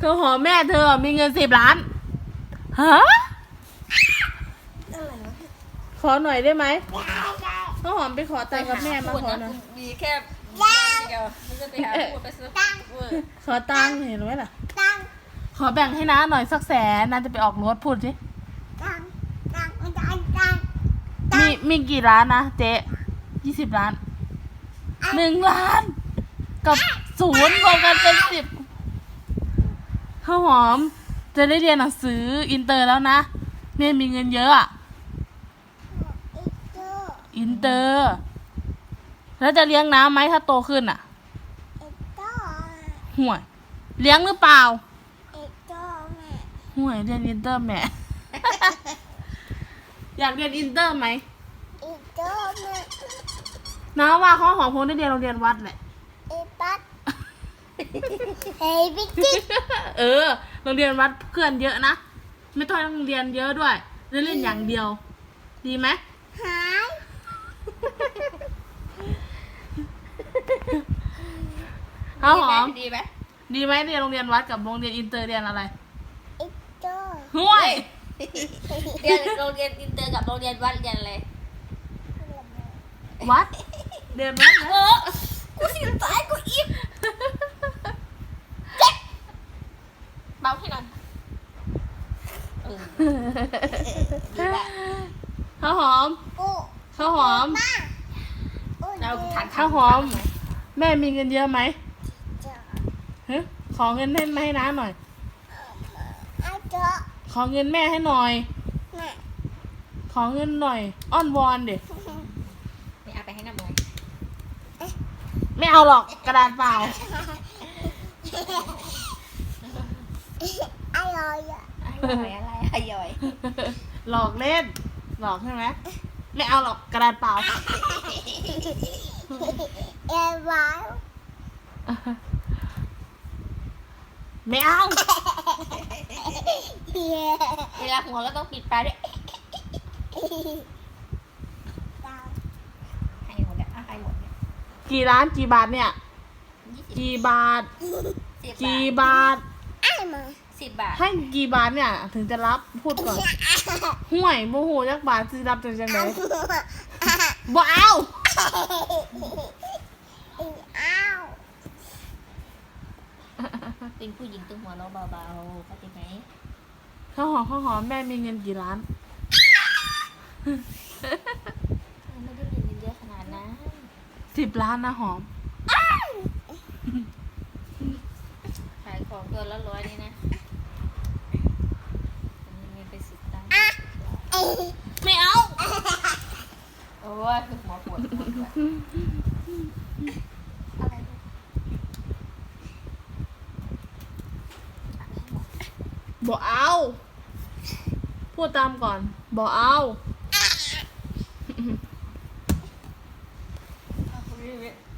เธอหอมแม่เธอมีเงินสิบล้านฮะอะไรวะขอหน่อยได้ไหมข้าวหอมไปขอตังค์กับแม่มาขอหน่อยมีแค่บ้านเดียวมึงจะไปหาพูดไปซื้อเวอร์ขอตังค์เห็นไหมล่ะตังขอแบ่งให้น้าหน่อยสักแสนน้าจะไปออกรถพูดสิตังตังตังตังมีมีกี่ล้านนะเจ๊ยี่สิบล้านหนึ่งล้าน กับศูนย์รวมกันเป็นสิบ ข้าวหอมจะได้เรียนหนังสืออินเตอร์แล้วนะแม่มีเงินเยอะอะอีกตัวอินเตอร์ แล้วจะเลี้ยงน้ำไหมถ้าโตขึ้นอะอีกตัวห่วย เลี้ยงหรือเปล่าอีกตัวแม่ห่วยเรียนอินเตอร์แหม่ อยากเรียนอินเตอร์ไหมอีกตัวแม่น้าว่าข้าวหอมคงได้เรียนโรงเรียนวัดแหละอีปัด เฮ้ยบิ๊กจิ๊กเออ โรงเรียนวัดเพื่อนเยอะนะ ไม่ต้องโรงเรียนเยอะด้วยได้เล่นอย่างเดียว ดีไหมหายข้าวหอม ดีไหมดีไหมเรียนโรงเรียนวัดกับโรงเรียนอินเตอร์เรียนอะไรอีกตัวห่วยเรียนโรงเรียนอินเตอร์กับโรงเรียนวัดเรียนอะไรวัดเรียนวัดเอนะอกูสิตายกูอิ่ม เบาให้หน่อยเออดีละข้าวหอมอู้ข้าวหอมมาอู้เราถังข้าวหอม แม่มีเงินเยอะไหมเจ้าฮะขอเงินให้ให้น้าหน่อย เอาเจ้าขอเงินแม่ให้หน่อยแม่ขอเงินหน่อย อ้อนวอนเด็นี่เอาไปให้น้ำมวยไม่เอาหรอกกระดาษเปล่า อร่อยอะอร่อยอะไรอร่อยหลอกเล่น หลอกใช่ไหมไม่เอาหรอกกระดาษเปล่าเอ็วาวไม่เอาเย้เวลาหัวก็ต้องปิดปลายด้วยตามให้หมดเนี่ยเอาให้หมดเนี่ยกี่ล้านกี่บาทเนี่ยยี่สิบกี่บาทสิบกี่บาทบาทไอ้ มาสิบบาทให้กี่บาทเนี่ย ถึงจะรับพูดก่อนห่วยโมโหจักบาทสิรับจังจังไหนบ่เอาอ้าวเป็นผู้หญิงต้องหัวเราะเบาๆเข้าใจไหมข้าวหอมข้าวหอมแม่มีเงินกี่ล้านไม่ได้เงินเยอะขนาดนั้นสิบล้านนะหอม ขายข องตัวละร้อยนี่นะมีเงินไปสิบตังค์ไม่เอา โอ้ยคือหัวปวดหัวด้วยอะไรเนี่ยบ่เอา พูดตามก่อนบ่เอาเอาไปเรื่อยๆ